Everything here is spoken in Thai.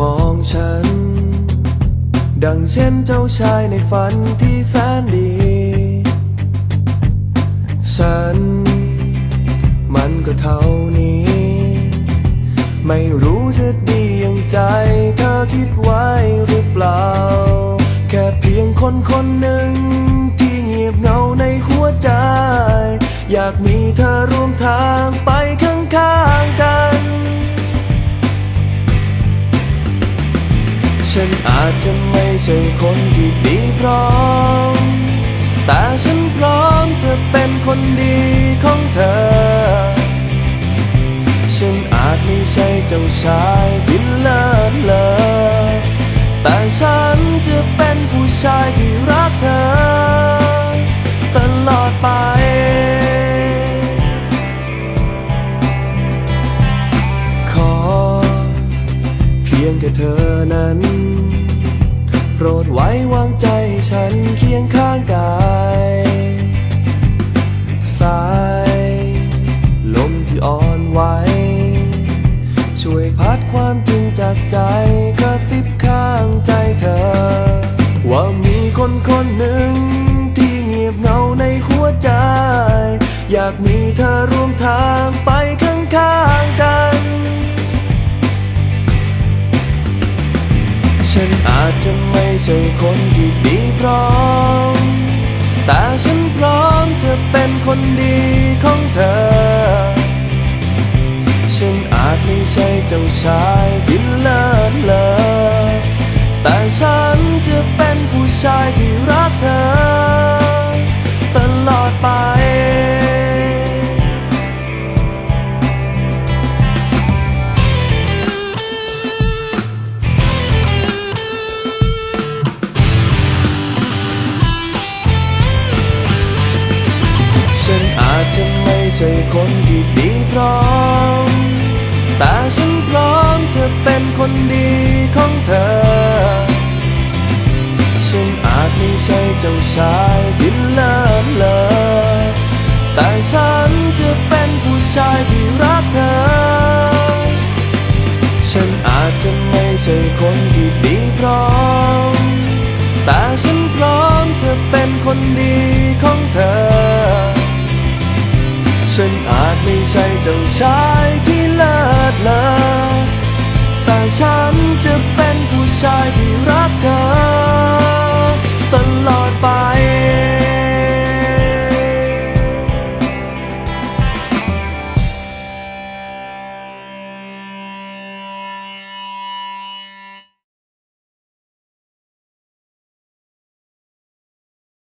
มองฉัน ดังเช่นเจ้าชายในฝันที่แสนดี ฉัน มันก็เท่านี้ ไม่รู้จะดีอย่างใจเธอคิดไว้หรือเปล่า แค่เพียงคนคนหนึ่งที่เงียบเงาในหัวใจ อยากมีเธอร่วมทางไปข้างๆ ฉันอาจจะไม่ใช่คนที่ดีพร้อม แต่ฉันพร้อมจะเป็นคนดีของเธอ ฉันอาจไม่ใช่เจ้าชายที่เลิศเลอแต่ฉันจะเป็นผู้ชายที่ ธอนั้น โปรดไว้วางใจฉันเคียงข้างกาย สาย ลมที่อ่อนไหวช่วยพัดความจริงจากใจกระซิบข้างใจเธอ ว่ามีคนคนหนึ่งที่เงียบเงาในหัวใจ อยากมีเธอร่วมทางไปข้ จะไม่ใช่คนที่ดีพร้อม แต่ฉันพร้อมจะเป็นคนดีของเธอ ฉันอาจไม่ใช่เจ้าชายที่เลิ ใช่คนที่ดีพร้อม แต่ฉันพร้อมจะเป็นคนดีของเธอ ฉันอาจไม่ใช่เจ้าชายที่เลิศเลอแต่ฉันจะเป็นผู้ชายที่รักเธอ ฉันอาจจะไม่ใช่คนที่ดีพร้อม แต่ฉันพร้อมจะเป็นคนดีของเธอ ฉันอาจไม่ใช่เจ้าชายที่เลิศเลอแต่ฉันจะเป็นผู้ชายที่รักเธอ